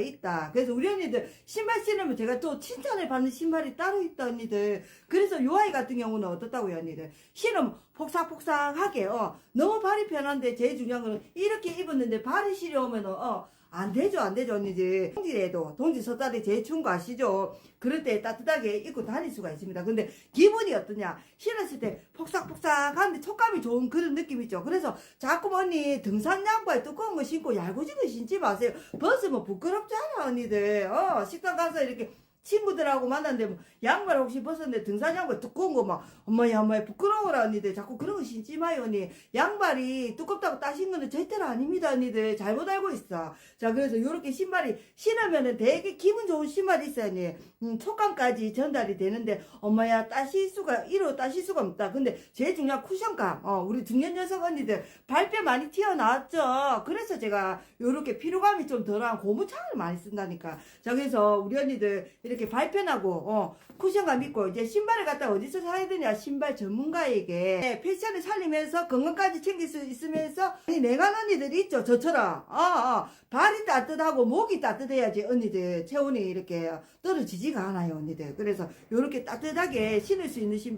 있다. 그래서 우리 언니들 신발 신으면 제가 또 칭찬을 받는 신발이 따로 있다 언니들. 그래서 요 아이 같은 경우는 어떻다고요 언니들. 신으면 폭삭폭삭하게 어 너무 발이 편한데 제일 중요한 거는 이렇게 입었는데 발이 시려우면 어. 안 되죠, 안 되죠, 언니지. 동지래도, 동지 섣달이 제일 추운 거 아시죠? 그럴 때 따뜻하게 입고 다닐 수가 있습니다. 근데 기분이 어떠냐? 신었을 때 폭삭폭삭한데 촉감이 좋은 그런 느낌 있죠? 그래서 자꾸 언니 등산 양발 두꺼운 거 신고 얇고진 거 신지 마세요. 벗으면 부끄럽잖아, 언니들. 어, 식당 가서 이렇게 친구들하고 만났는데 뭐 양말 혹시 벗었는데 등산 양말 두꺼운 거 막 엄마야 엄마야 부끄러워라 언니들. 자꾸 그런 거 신지 마요 언니. 양발이 두껍다고 따신 거는 절대로 아닙니다 언니들. 잘못 알고 있어. 자 그래서 요렇게 신발이 신으면은 되게 기분 좋은 신발이 있어요 언니. 음, 촉감까지 전달이 되는데 엄마야 따실 수가 이로 따실 수가 없다. 근데 제일 중요한 쿠션감. 어 우리 중년 여성 언니들 발뼈 많이 튀어나왔죠. 그래서 제가 요렇게 피로감이 좀 덜한 고무창을 많이 쓴다니까. 자 그래서 우리 언니들 이렇게 발편하고 어, 쿠션감 있고 이제 신발을 갖다 어디서 사야 되냐 신발 전문가에게. 네, 패션을 살리면서 건강까지 챙길 수 있으면서 내가 언니들 있죠 저처럼. 어, 어, 발이 따뜻하고 목이 따뜻해야지 언니들 체온이 이렇게 떨어지지가 않아요 언니들. 그래서 이렇게 따뜻하게 신을 수 있는 신발